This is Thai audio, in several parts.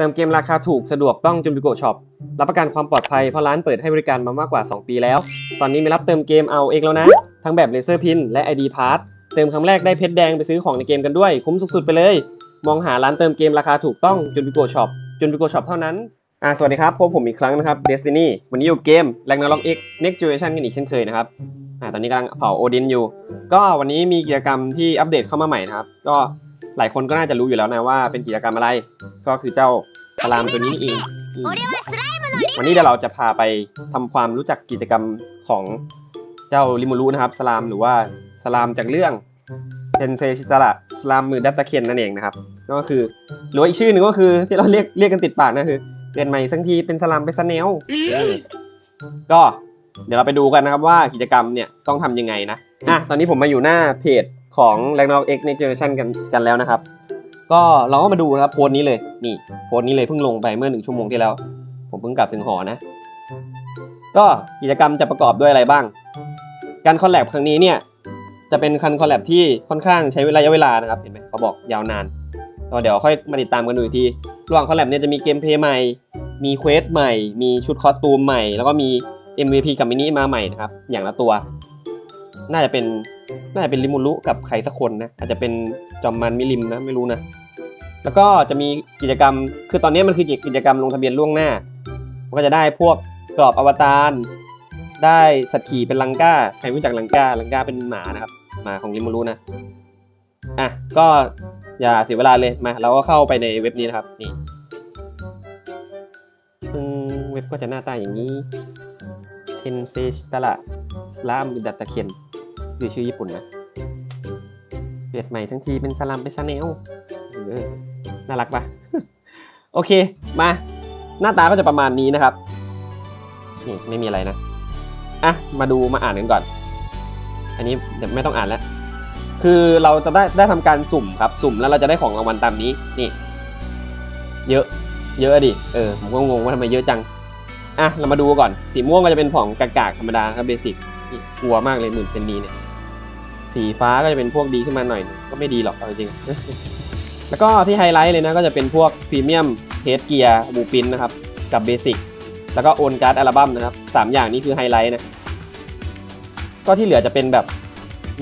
เติมเกมราคาถูกสะดวกต้องจุนบิโกช็อปรับประกันความปลอดภัยเพราะร้านเปิดให้บริการมามากกว่า 2 ปีแล้ว ตอนนี้ไม่รับเติมเกมเอาเองแล้วนะ ทั้งแบบเลเซอร์พินและ ID p a s s เติมครั้งแรกได้เพชรแดงไปซื้อของในเกมกันด้วย คุ้มสุดๆไปเลย มองหาร้านเติมเกมราคาถูกต้องจุนบิโกช็อปจุนบิโกช็อปเท่านั้นอ่าสวัสดีครับพบผมอีกครั้งนะครับ Destiny วันนี้อยู่เกม Ragnarok X Next Generation กันอีกเช่นเคยนะครับอ่าตอนนี้กำลังเผาโอดินอยู่ ก็วันนี้มีกิจกรรมที่อัปเดตเข้ามาใหม่นะครับก็หลายคนก็น่าจะรู้อยู่แล้วนะว่าเป็นกิจกรรมอะไรก็คือเจ้า พารามตัวนี้เองวันนี้เดี๋ยวเราจะพาไปทำความรู้จักกิจกรรมของเจ้าริมูรุนะครับสลามหรือว่าสลามจากเรื่องเซนเซชิตระสลามมือดัตตะเคียนนั่นเองนะครับก็คือหรืออีกชื่อหนึ่งก็คือที่เราเรียกเรียกกันติดปากนะคือเปลี่ยนใหม่สักทีเป็นสลามไปซะแนวก็เดี๋ยวเราไปดูกันนะครับว่ากิจกรรมเนี่ยต้องทำยังไงนะอะตอนนี้ผมมาอยู่หน้าเพจของแ a งน็ r o k X Next Generation กันกันแล้วนะครับ ก็เราก็มาดูนะครับโพสต์นี้เลยนี่โพสต์นี้เลยเพิ่งลงไปเมื่อหนึ่งชั่วโมงที่แล้ว ผมเพิ่งกลับถึงหอนะ ก็กิจกรรมจะประกอบด้วยอะไรบ้าง การคอลแลบครั้งนี้เนี่ยจะเป็นคันคอลแลบที่ค่อนข้างใช้ระยะเวลานะครับเห็นไหมเขาบอกยาวนานก็เดี๋ยวค่อยมาติดตามกันดูอีกทีระหว่างคอลแลบเนี่ยจะมีเกมเพลย์ใหม่ มีเควสใหม่ มีชุดคอสตูมใหม่ แล้วก็มี MVP กับมินิมาใหม่นะครับอย่างละตัว น่าจะเป็นน่าจะเป็นริมูรุกับใครสักคนนะอาจจะเป็นจอมมันมิลิมนะไม่รู้นะ แล้วก็จะมีกิจกรรม คือตอนนี้มันคือกิจกรรมลงทะเบียนล่วงหน้ามันก็จะได้พวกกรอบอวตาร ได้สัตว์ขี่เป็นลังกาใครรู้จักลังกาลังกาเป็นหมานะครับหมาของริมูรุนะ อะ ก็อย่าเสียเวลาเลย มา เราก็เข้าไปในเว็บนี้นะครับ นี่อืมเว็บก็จะหน้าตาอย่างนี้เทนเซชตะละสลามดัตตะเคียนคือชื่อญี่ปุ่นนะเปลี่ยนใหม่ทั้งทีเป็นสลามเป็นซาเนลเออ น่ารักปะโอเคมาหน้าตาก็จะประมาณนี้นะครับนี่ไม่มีอะไรนะอะมาดูมาอ่านกันก่อน อันนี้เดี๋ยวไม่ต้องอ่านแล้ว คือเราจะได้ได้ทำการสุ่มครับ สุ่มแล้วเราจะได้ของรางวัลตามนี้นี่ เยอะ เยอะดิเออผมก็งงว่าทำไมเยอะจังอะเรามาดูก่อน สีม่วงก็จะเป็นของกากๆธรรมดาครับเบสิกอีกลัวมากเลยหมื่นเซนดีเนี่ยสีฟ้าก็จะเป็นพวกดีขึ้นมาหน่อย ก็ไม่ดีหรอกเอาจริง แล้วก็ที่ไฮไลท์เลยนะก็จะเป็นพวกพรีเมียมเฮดเกียร์บูปินนะครับกับเบสิกแล้วก็โอนการ์ดอัลบั้มนะครับสามอย่างนี้คือไฮไลท์นะก็ที่เหลือจะเป็นแบบ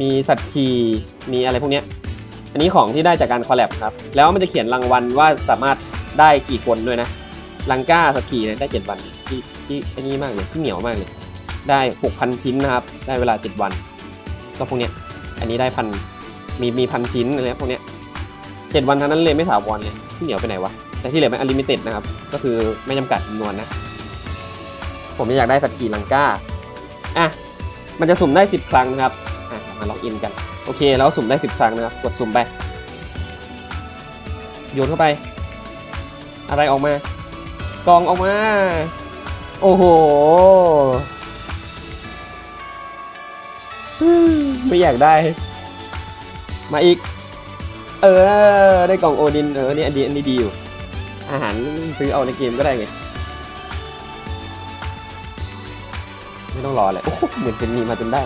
มีสัตว์ขี่มีอะไรพวกเนี้ยอันนี้ของที่ได้จากการคอลแลบครับแล้วมันจะเขียนรางวัลว่าสามารถได้กี่คนด้วยนะลังก้าสัตว์ขี่เนี่ยได้เจ็ดวันที่ที่อันนี้มากเลยที่เหนียวมากเลยได้หกพันชิ้นนะครับได้เวลาเจ็ดวัน ก็พวกเนี้ยอันนี้ได้พันมีมีพันชิ้นอะไรพวกเนี้ย เจ็ดวันเท่านั้นเลยไม่ถาวรเลยที่เหนียวไปไหนวะแต่ที่เหลือเป็นอลิมิเต็ดนะครับ ก็คือไม่จำกัดจำนวนนะ ผมอยากได้สักกี่ลังกาอะมันจะสุ่มได้สิบครั้งนะครับอะมาล็อกอินกัน โอเคแล้วสุ่มได้สิบครั้งนะครับ กดสุ่มไป โยนเข้าไป อะไรออกมากองออกมา โอ้โหไม่อยากได้ มาอีก เออ ได้กล่องโอดิน เออนี่อันนี้อันนี้ดีอยู่ อาหารซื้อเอาในเกมก็ได้ไง ไม่ต้องรอเลยโอ้โหเหมือนเป็นมีมาจนได้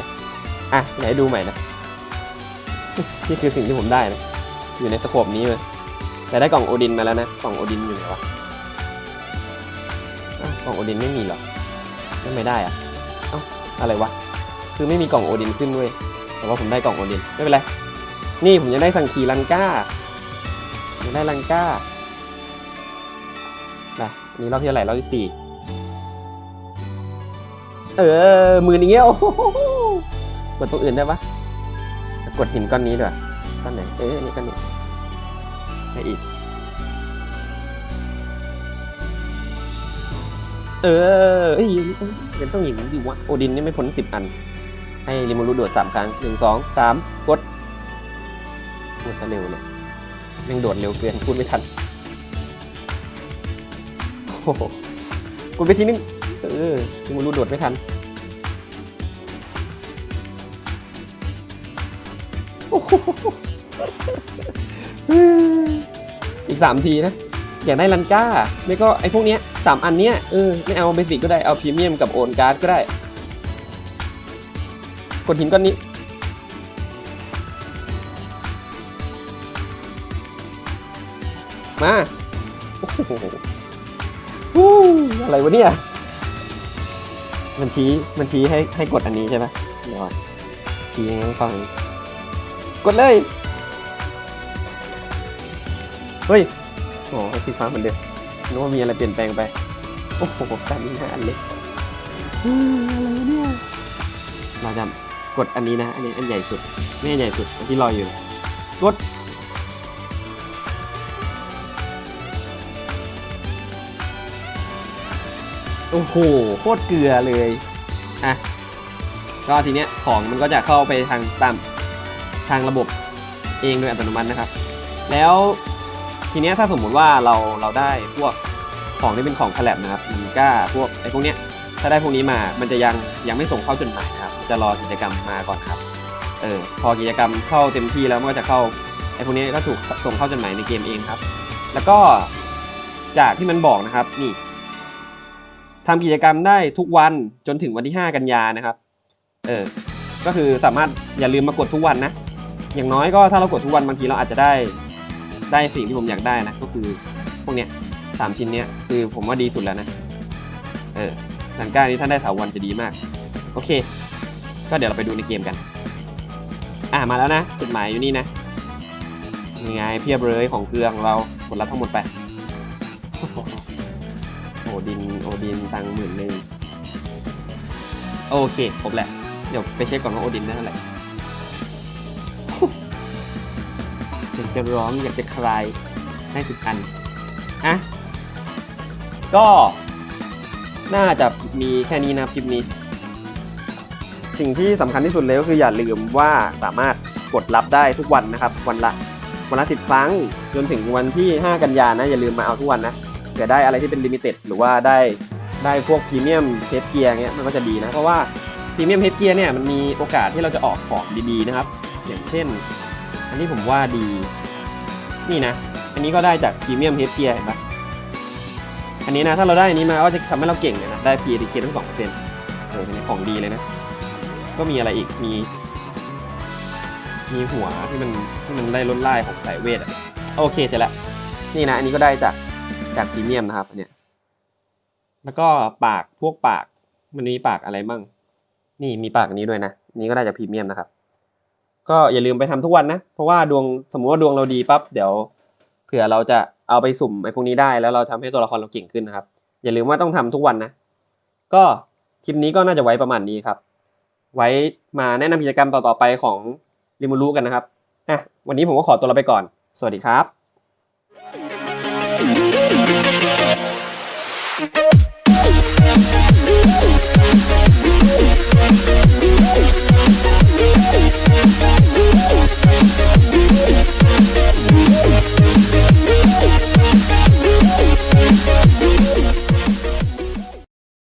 อะ ไหนดูใหม่นะ นี่คือสิ่งที่ผมได้นะ อยู่ในสโคปนี้เลย แต่ได้กล่องโอดินมาแล้วนะ กล่องโอดินอยู่ไหนวะกล่องโอดินไม่มีหรอทำไม่ได้อะเอ้า อะไรวะ คือไม่มีกล่องโอดินขึ้นเว้ย แต่ว่าผมได้กล่องโอดิน ไม่เป็นไร นี่ผมยังได้สังคีลังก้ายังได้ลังก้านะนนี้รอบที่เท่าไหร่รอบที่สี่เออหมืออย่างเงี้ยโอ้โหกดตัวอื่นได้ปะกดหินก้อนนี้ด้วยก้อนไหนเอ้ยอันนี้ก้อนนี้ไปอีก เออเอ้ยยังต้องอย่างนี้ดิวะโอดินนี่ไม่พ้นสิบอัน ให้ริมูรุโดดสามครั้งหนึ่งสองสามกด พูดซะเร็วเลยแม่งโดดเร็วเกินพูดไม่ทันโอ้โหกดไปทีนึง เออริมูรุโดดไม่ทัน อีกสามทีนะ อยากได้ลันก้า ไม่ก็ไอ้พวกเนี้ยสามอันเนี้ย เออ ไม่เอาเบสิกก็ได้ เอาพรีเมียมกับโอนการ์ดก็ได้ กดหินก้อนนี้ มาโอ้โหฮู้อะไรวะเนี่ย มันชี้ มันชี้ให้ให้กดอันนี้ใช่ไหมเดี๋ยวก่อนชี้ยังไงให้ฟัง กดเลย เฮ้ยโอ้ให้สีฟ้าเหมือนเดิมนึกว่ามีอะไรเปลี่ยนแปลงไป โอ้โหการนี้นะอันเล็กอืมอะไรวะเนี่ย เราจะกดอันนี้นะ อันนี้อันใหญ่สุดไม่อันใหญ่สุดอันที่ลอยอยู่นะกด โอ้โหโคตรเกลือเลยอะก็ทีเนี้ยของมันก็จะเข้าไปทางตามทางระบบเองโดยอัตโนมัตินะครับ แล้วทีเนี้ยถ้าสมมุติว่าเราเราได้พวกของที่เป็นของแคลบนะครับมีก้าพวกไอ้พวกเนี้ยถ้าได้พวกนี้มา มันจะยังยังไม่ส่งเข้าจดหมายครับ จะรอกิจกรรมมาก่อนครับ เออ พอกิจกรรมเข้าเต็มที่แล้วมันก็จะเข้าไอ้พวกนี้ก็ถูกส่งเข้าจดหมายในเกมเองครับ แล้วก็จากที่มันบอกนะครับ นี่ ทำกิจกรรมได้ทุกวันจนถึงวันที่ 5 กันยานะครับ เออ ก็คือสามารถอย่าลืมมากดทุกวันนะ อย่างน้อยก็ถ้าเรากดทุกวันบางทีเราอาจจะได้ได้สิ่งที่ผมอยากได้นะ ก็คือพวกเนี้ยสามชิ้นเนี้ยคือผมว่าดีสุดแล้วนะ เออสังก้านี้ถ้าได้ถาวรจะดีมาก โอเค ก็เดี๋ยวเราไปดูในเกมกัน อะมาแล้วนะจดหมายอยู่นี่นะยังไงเพียบเลยของเกลือของเรากดรับทั้งหมดไป ดินโอดินตังหมื่นหนึ่งโอเคครบแหละ เดี๋ยวไปเช็คก่อนว่าโอดินได้เท่าไหร่อยากจะร้องอยากจะคลายได้สิบอันอะก็น่าจะมีแค่นี้นะครับคลิปนี้ สิ่งที่สำคัญที่สุดเลยก็คืออย่าลืมว่าสามารถกดรับได้ทุกวันนะครับ วันละวันละสิบครั้งจนถึงวันที่ 5 กันยานะ อย่าลืมมาเอาทุกวันนะ เผื่อได้อะไรที่เป็นลิมิเต็ดหรือว่าได้ได้พวกพรีเมียมเฮดเกียร์เงี้ยมันก็จะดีนะ เพราะว่าพรีเมียมเฮดเกียร์เนี่ยมันมีโอกาสที่เราจะออกของดีๆนะครับ อย่างเช่น อันนี้ผมว่าดีนี่นะ อันนี้ก็ได้จากพรีเมียมเฮดเกียร์เห็นปะอันนี้นะถ้าเราได้อันนี้มาก็จะทำให้เราเก่งเลยนะได้พีเอทีเคทั้งสองเปอร์เซ็นต์เออเป็นของดีเลยนะ ก็มีอะไรอีกมีมีหัวที่มันที่มันได้ลดไล่ของสายเวทอะโอเคเสร็จแล้วนี่นะอันนี้ก็ได้จาก จากพรีเมียมนะครับเนี้ยแล้วก็ปากพวกปากมันมีปากอะไรบ้างนี่มีปากอันนี้ด้วยนะนนี้ก็ได้จากพรีเมียมนะครับ ก็อย่าลืมไปทำทุกวันนะ เพราะว่าดวงสมมุติว่าดวงเราดีปั๊บเดี๋ยวเผื่อเราจะเอาไปสุ่มไอ้พวกนี้ได้แล้วเราทำให้ตัวละครเราเก่งขึ้นนะครับ อย่าลืมว่าต้องทำทุกวันนะ ก็คลิปนี้ก็น่าจะไว้ประมาณนี้ครับ ไว้มาแนะนำกิจกรรมต่อๆไปของริมูรุกันนะครับอะวันนี้ผมก็ขอตัวลาไปก่อน สวัสดีครับ